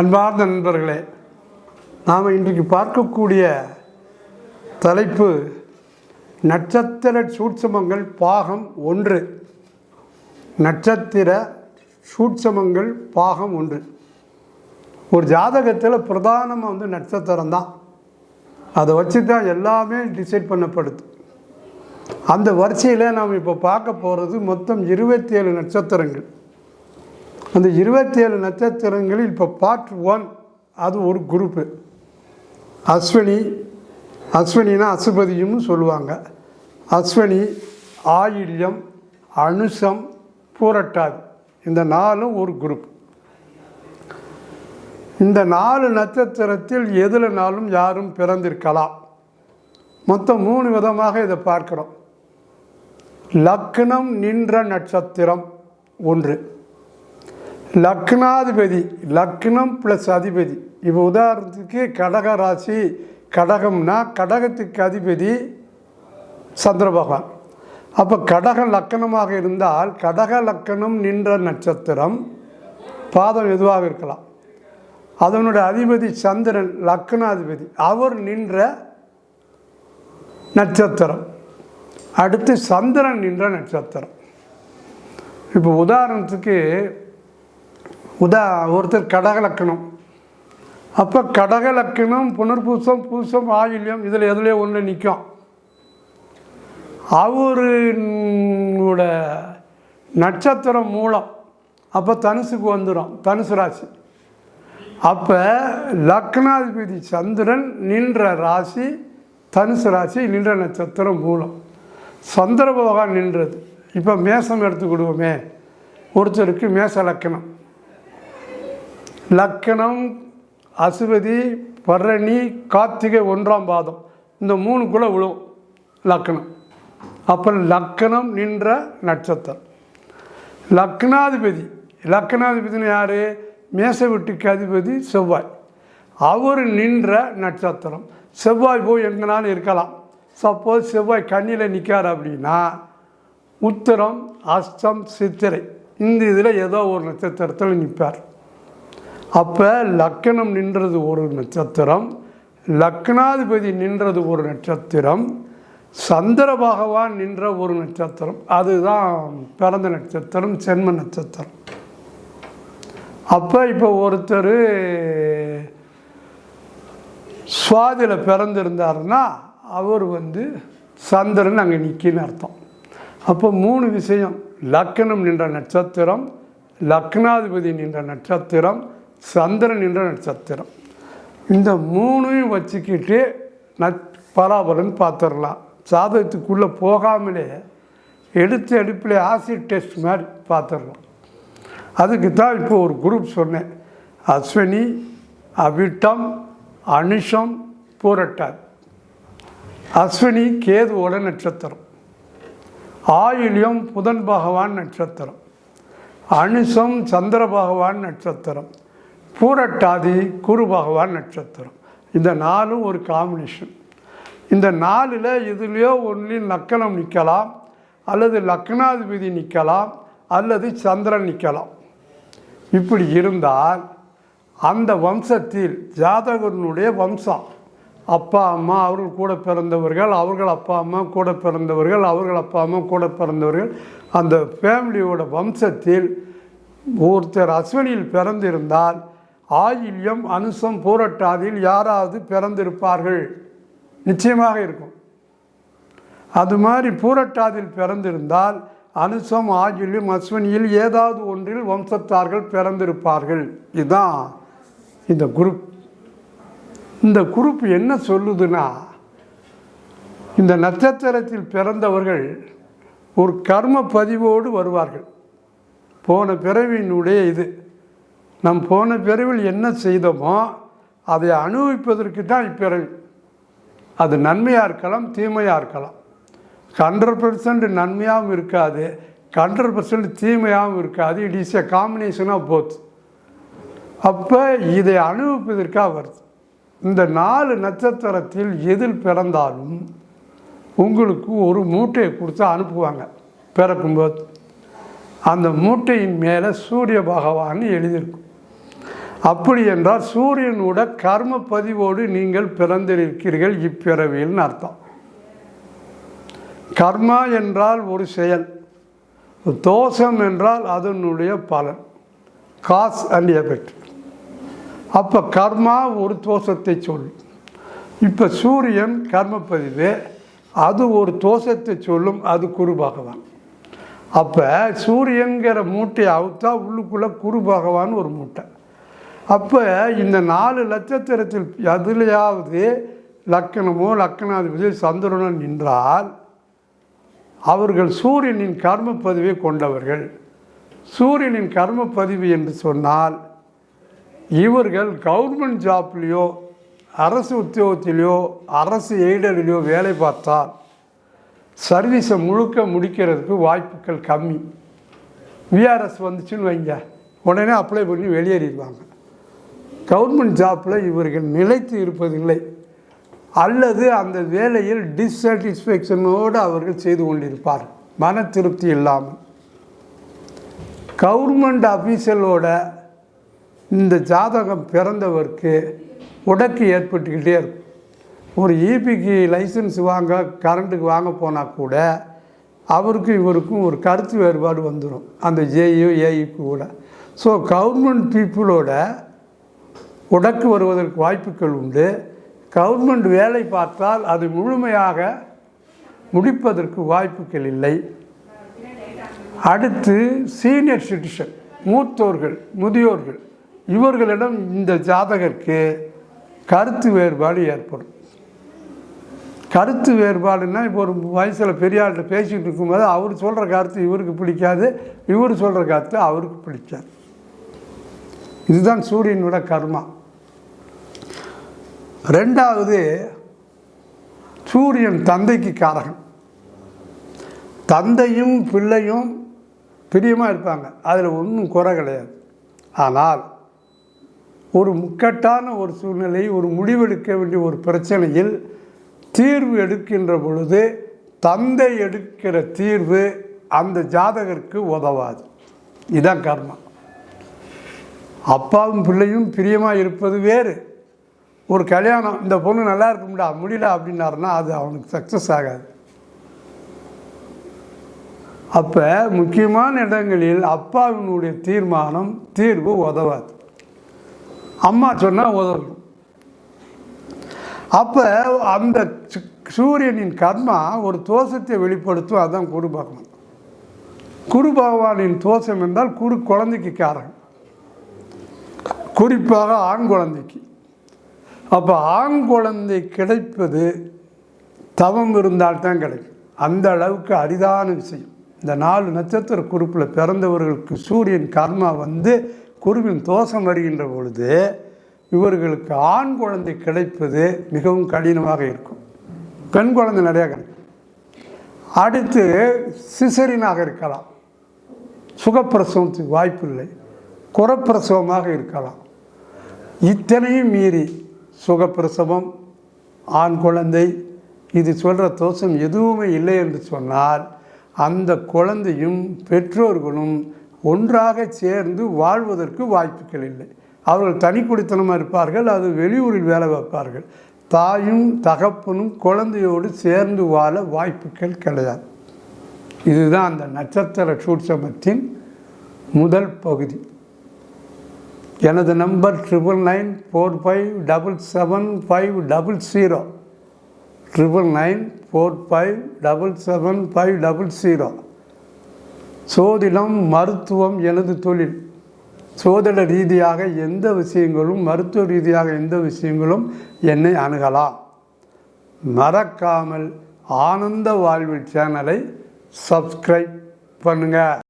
அன்பார்ந்த நண்பர்களே நாம் இன்றைக்கு பார்க்கக்கூடிய தலைப்பு நட்சத்திர சூட்சமங்கள் பாகம் ஒன்று. நட்சத்திர சூட்சமங்கள் பாகம் ஒன்று. ஒரு ஜாதகத்தில் பிரதானமாக வந்து நட்சத்திரம் தான். அதை வச்சு தான் எல்லாமே டிசைட் பண்ணப்படுது. அந்த வரிசையில் நாம் இப்போ பார்க்க போகிறது மொத்தம் இருபத்தி ஏழு நட்சத்திரங்கள். அந்த இருபத்தேழு நட்சத்திரங்களில் இப்போ பார்ட் ஒன் அது ஒரு குரூப்பு அஸ்வினி அஸ்வினினா அசுபதியும்னு சொல்லுவாங்க. அஸ்வினி ஆயில்யம் அனுசம் பூரட்டாதி. இந்த நாலும் ஒரு குரூப் இந்த நாலு நட்சத்திரத்தில் எதுலனாலும் யாரும் பிறந்திருக்கலாம். மொத்தம் மூணு விதமாக இதை பார்க்குறோம். லக்னம் நின்ற நட்சத்திரம் ஒன்று. லக்னாதிபதி லக்னம் ப்ளஸ் அதிபதி. இப்போ உதாரணத்துக்கு கடக ராசி கடகம்னா கடகத்துக்கு அதிபதி சந்திர பகவான். அப்போ கடக லக்கணமாக இருந்தால் கடக லக்கணம் நின்ற நட்சத்திரம் பாதம் எதுவாக இருக்கலாம். அதனுடைய அதிபதி சந்திரன் லக்னாதிபதி. அவர் நின்ற நட்சத்திரம். அடுத்து சந்திரன் நின்ற நட்சத்திரம். இப்போ உதாரணத்துக்கு உதா ஒருத்தர் கடகலக்கணம். அப்போ கடகலக்கணம் புனர்பூசம் பூசம் ஆயில்யம் இதில் எதுலேயோ ஒன்று நிற்கும் அவரோட நட்சத்திரம் மூலம் அப்போ தனுசுக்கு வந்துடும் தனுசு ராசி. அப்போ லக்னாதிபதி சந்திரன் நின்ற ராசி தனுசு ராசி நின்ற நட்சத்திரம் மூலம். சந்திர பகவான் நின்றது. இப்போ மேசம் எடுத்துக்கிடுவோமே ஒருத்தருக்கு மேச லக்கணம். லக்கணம் அசுவதி பரணி கார்த்திகை ஒன்றாம் பாதம். இந்த மூணுக்குள்ளே விழும் லக்கணம். அப்புறம் லக்கணம் நின்ற நட்சத்திரம். லக்னாதிபதி. லக்னாதிபதினு யார்? மேச வீட்டுக்கு அதிபதி செவ்வாய். அவர் நின்ற நட்சத்திரம். செவ்வாய் போய் எங்கனாலும் இருக்கலாம். சப்போஸ் செவ்வாய் கண்ணியில் நிற்கார் அப்படின்னா உத்தரம் அஷ்டம் சித்திரை. இந்த இதில் ஏதோ ஒரு நட்சத்திரத்தில் நிற்பார் அப்போ லக்கணம் நின்றது ஒரு நட்சத்திரம் லக்னாதிபதி நின்றது ஒரு நட்சத்திரம் சந்திர பகவான் நின்ற ஒரு நட்சத்திரம். அதுதான் பிறந்த நட்சத்திரம் சென்ம நட்சத்திரம். அப்போ இப்போ ஒருத்தர் சுவாதியில் பிறந்திருந்தாருன்னா அவர் வந்து சந்திரன் அங்கே நிற்கின்னு அர்த்தம். அப்போ மூணு விஷயம் லக்கணம் நின்ற நட்சத்திரம் லக்னாதிபதி நின்ற நட்சத்திரம் சந்திரன் என்ற நட்சத்திரம். இந்த மூணையும் வச்சுக்கிட்டு நட் பலாபலன் பார்த்துடலாம். சாதகத்துக்குள்ளே போகாமலே எடுத்த எடுப்பில் ஆசிட் டெஸ்ட் மாதிரி பார்த்துடலாம். அதுக்கு தான் இப்போ ஒரு குரூப் சொன்னேன். அஸ்வினி அவிட்டம் அனுஷம் பூரட்டார் அஸ்வினி கேதுவோட நட்சத்திரம். ஆயுள்யம் புதன் பகவான் நட்சத்திரம். அனுஷம் சந்திர பகவான் நட்சத்திரம். பூரட்டாதி குரு பகவான் நட்சத்திரம். இந்த நாலும் ஒரு காம்பினேஷன் இந்த நாலில் எதுலேயோ ஒன்றில் லக்கணம் நிற்கலாம் அல்லது லக்னாதிபதி நிற்கலாம் அல்லது சந்திரன் நிற்கலாம். இப்படி இருந்தால் அந்த வம்சத்தில் ஜாதகனுடைய வம்சம். அப்பா அம்மா அவர்கள் கூட பிறந்தவர்கள் அவர்கள் அப்பா அம்மா கூட பிறந்தவர்கள் அவர்கள் அப்பா அம்மா கூட பிறந்தவர்கள். அந்த ஃபேமிலியோட வம்சத்தில் ஒருத்தர் அஸ்வினியில் பிறந்திருந்தால் ஆயில்யம் அனுசம் பூரட்டாதியில் யாராவது பிறந்திருப்பார்கள். நிச்சயமாக இருக்கும். அது மாதிரி பூரட்டாதில் பிறந்திருந்தால் அனுசம் ஆகிலும் அஸ்வினியில் ஏதாவது ஒன்றில் வம்சத்தார்கள் பிறந்திருப்பார்கள். இதுதான் இந்த குரூப். இந்த குரூப் என்ன சொல்லுதுன்னா இந்த நட்சத்திரத்தில் பிறந்தவர்கள் ஒரு கர்ம பதிவோடு வருவார்கள். போன பிறவியினுடைய இது. நம் போன பிறவில் என்ன செய்தோமோ அதை அனுபவிப்பதற்கு தான் இப்பிறவி. அது நன்மையாக இருக்கலாம் தீமையாக இருக்கலாம். ஹண்ட்ரட் பர்சன்ட் நன்மையாகவும் இருக்காது ஹண்ட்ரட் பர்சன்ட் தீமையாகவும் இருக்காது. It is a combination of both அப்போ இதை அனுபவிப்பதற்காக வருது. இந்த நாலு நட்சத்திரத்தில் எதில் பிறந்தாலும் உங்களுக்கு ஒரு மூட்டையை கொடுத்து அனுப்புவாங்க. பிறக்கும்போது. அந்த மூட்டையின் மேலே சூரிய பகவான் எழுதியிருக்கும். அப்படி என்றால் சூரியனோட கர்ம பதிவோடு நீங்கள் பிறந்திருக்கிறீர்கள் இப்பிறவியில்னு அர்த்தம். கர்மா என்றால் ஒரு செயல் தோஷம் என்றால் அதனுடைய பலன் காஸ் அண்ட் எஃபெக்ட் அப்போ கர்மா ஒரு தோஷத்தை சொல்லும். இப்போ சூரியன் கர்மப்பதிவு அது ஒரு தோஷத்தை சொல்லும் அது குரு பகவான். அப்போ சூரியங்கிற மூட்டையை அவுத்தா உள்ளுக்குள்ளே குரு பகவான் ஒரு மூட்டை. அப்போ இந்த நாலு நட்சத்திரத்தில் எதுலையாவது லக்கணமோ லக்கணாதிபதி சந்திரனோ நின்றால் அவர்கள் சூரியனின் கர்ம பதிவை கொண்டவர்கள். சூரியனின் கர்ம பதிவு என்று சொன்னால் இவர்கள் கவர்மெண்ட் ஜாப்லேயோ அரசு உத்தியோகத்திலேயோ அரசு எய்டர்லேயோ வேலை பார்த்தால் சர்வீஸை முழுக்க முடிக்கிறதுக்கு வாய்ப்புகள் கம்மி. விஆர்எஸ் வந்துச்சுன்னு வைங்க. உடனே அப்ளை பண்ணி வெளியேறிடுவாங்க. கவர்மெண்ட் ஜாப்பில் இவர்கள் நிலைத்து இருப்பதில்லை. அல்லது அந்த வேலையில் டிஸ்சாட்டிஸ்ஃபேக்ஷனோடு அவர்கள் செய்து கொண்டிருப்பார். மன திருப்தி இல்லாமல். கவர்மெண்ட் அஃபீஷியலோட இந்த ஜாதகம் பிறந்தவருக்கு உடக்கு ஏற்பட்டுக்கிட்டே இருக்கும். ஒரு ஈபிக்கு லைசன்ஸ் வாங்க கரண்ட்டுக்கு வாங்க போனால் கூட அவருக்கும் இவருக்கும் ஒரு கருத்து வேறுபாடு வந்துடும் அந்த ஜேயு ஏஇக்கு கூட. ஸோ கவர்மெண்ட் பீப்புளோட உடக்கு வருவதற்கு வாய்ப்புகள் உண்டு. கவர்மெண்ட் வேலை பார்த்தால் அது முழுமையாக முடிப்பதற்கு வாய்ப்புகள் இல்லை. அடுத்து சீனியர் சிட்டிசன் மூத்தோர்கள் முதியோர்கள் இவர்களிடம் இந்த ஜாதகருக்கு கருத்து வேறுபாடு ஏற்படும். கருத்து வேறுபாடுன்னா இப்போ ஒரு வயசில் பெரிய ஆள்கிட்ட பேசிகிட்டு இருக்கும்போது அவர் சொல்கிற கருத்து இவருக்கு பிடிக்காது இவர் சொல்கிற கருத்து அவருக்கு பிடிக்காது. இதுதான் சூரியனோட கர்மா. ரெண்டாவது சூரியன் தந்தைக்கு காரகன் தந்தையும் பிள்ளையும் பிரியமாக இருப்பாங்க. அதில் ஒன்றும் குறை கிடையாது. ஆனால் ஒரு முக்கட்டான ஒரு சூழ்நிலை ஒரு முடிவெடுக்க வேண்டிய ஒரு பிரச்சனையில் தீர்வு எடுக்கின்ற பொழுது தந்தை எடுக்கிற தீர்வு அந்த ஜாதகருக்கு உதவாது. இதுதான் கர்மம் அப்பாவும் பிள்ளையும் பிரியமாக இருப்பது வேறு. ஒரு கல்யாணம் இந்த பொண்ணு நல்லா இருக்கும்டா முடியல அப்படின்னாருன்னா அது அவனுக்கு சக்ஸஸ் ஆகாது. அப்போ முக்கியமான இடங்களில் அப்பாவினுடைய தீர்மானம் தீர்வு உதவாது. அம்மா சொன்னால் உதவும். அப்போ அந்த சு- சூரியனின் கர்மா ஒரு தோஷத்தை வெளிப்படுத்தும் அதுதான் குரு பகவான். குரு பகவானின் தோஷம் என்றால் குரு குழந்தைக்கு காரகம். குறிப்பாக ஆண் குழந்தைக்கு. அப்போ ஆண் குழந்தை கிடைப்பது தவம் இருந்தால்தான் கிடைக்கும். அந்த அளவுக்கு அரிதான விஷயம். இந்த நாலு நட்சத்திர குறிப்பில் பிறந்தவர்களுக்கு சூரியன் கர்மா வந்து குருவின் தோஷம் வருகின்ற பொழுது இவர்களுக்கு ஆண் குழந்தை கிடைப்பது மிகவும் கடினமாக இருக்கும். பெண் குழந்தை நிறையா கிடைக்கும். அடுத்து சிசரினாக இருக்கலாம். சுகப்பிரசவத்துக்கு வாய்ப்பில்லை. குறப்பிரசவமாக இருக்கலாம். இத்தனையும் மீறி சுகப்பிரசவம் ஆண் குழந்தை இது சொல்கிற தோஷம் எதுவுமே இல்லை என்று சொன்னால் அந்த குழந்தையும் பெற்றோர்களும் ஒன்றாக சேர்ந்து வாழ்வதற்கு வாய்ப்புகள் இல்லை. அவர்கள் தனி குடித்தனமாக இருப்பார்கள் அது வெளியூரில் வேலை வைப்பார்கள் தாயும் தகப்பனும் குழந்தையோடு சேர்ந்து வாழ வாய்ப்புகள் கிடையாது. இதுதான் அந்த நட்சத்திர சூட்சமத்தின் முதல் பகுதி. எனது number triple nine four five double seven five double zero. Triple nine four five double seven five double zero. சோதிடம் மருத்துவம் எனது தொழில். சோதிட ரீதியாக எந்த விஷயங்களும் மருத்துவ ரீதியாக எந்த விஷயங்களும் என்னை அணுகலாம். மறக்காமல் ஆனந்த வாழ்வு சேனலை சப்ஸ்கிரைப் பண்ணுங்கள்